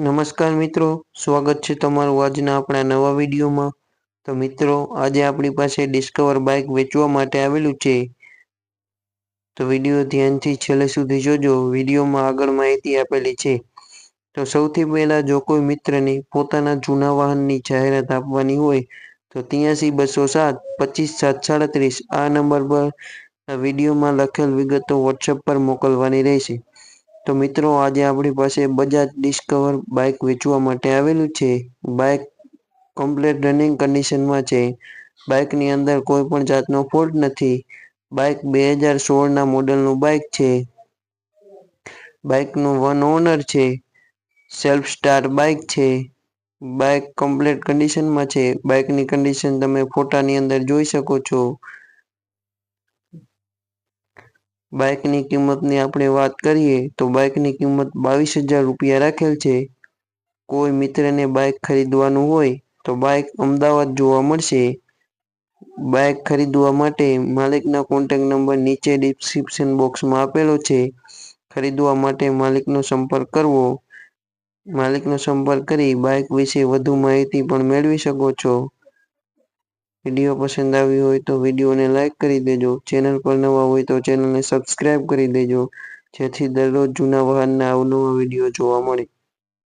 નમસ્કાર મિત્રો, સ્વાગત છે તમારું આજના આપણા નવા વિડીયોમાં. તો મિત્રો, આજે આપણી પાસે ડિસ્કવર બાઇક વેચવા માટે આવેલું છે. તો વીડિયો ધ્યાનથી છેલ્લે સુધી જોજો, વિડીયોમાં આગળ માહિતી આપેલી છે. તો સૌથી પહેલાં જો કોઈ મિત્રને પોતાના જૂના વાહનની જાહેરાત આપવાની હોય, તો ત્યાંસી બસો સાત, પચીસ સાત, સાડત્રીસ આ નંબર પર વિડીયોમાં લખેલ વિગતો વોટ્સએપ પર મોકલવાની રહેશે. તો મિત્રો, આજે આપણી પાસે બજાજ ડિસ્કવર બાઇક વેચવા માટે આવેલું છે. બાઇક કમ્પ્લેટ રનિંગ કન્ડિશનમાં છે. બાઇકની અંદર કોઈ પણ જાતનો ફોલ્ટ નથી. બાઇક બે હજાર સોળના મોડલનું બાઇક છે. બાઇકનું વન ઓનર છે. સેલ્ફ સ્ટાર બાઇક છે. બાઇક કમ્પ્લેટ કન્ડિશનમાં છે. બાઇકની કન્ડિશન તમે ફોટાની અંદર જોઈ શકો છો. બાઇકની કિંમતની આપણે વાત કરીએ તો બાઇકની કિંમત બાવીસ હજાર રૂપિયા રાખેલ છે. કોઈ મિત્રને બાઇક ખરીદવાનું હોય તો બાઇક અમદાવાદ જોવા મળશે. બાઇક ખરીદવા માટે માલિકના કોન્ટેક નંબર નીચે ડિસ્ક્રિપ્શન બોક્સમાં આપેલો છે. ખરીદવા માટે માલિકનો સંપર્ક કરવો. માલિકનો સંપર્ક કરી બાઇક વિશે વધુ માહિતી પણ મેળવી શકો છો. વીડિયો પસંદ આવ્યો હોય તો વિડીયોને લાઇક કરી દેજો. ચેનલ પર નવા હોય તો ચેનલને સબસ્ક્રાઇબ કરી દેજો. જેથી દરરોજ જૂના વાહનના અવનવા વીડિયો જોવા મળે.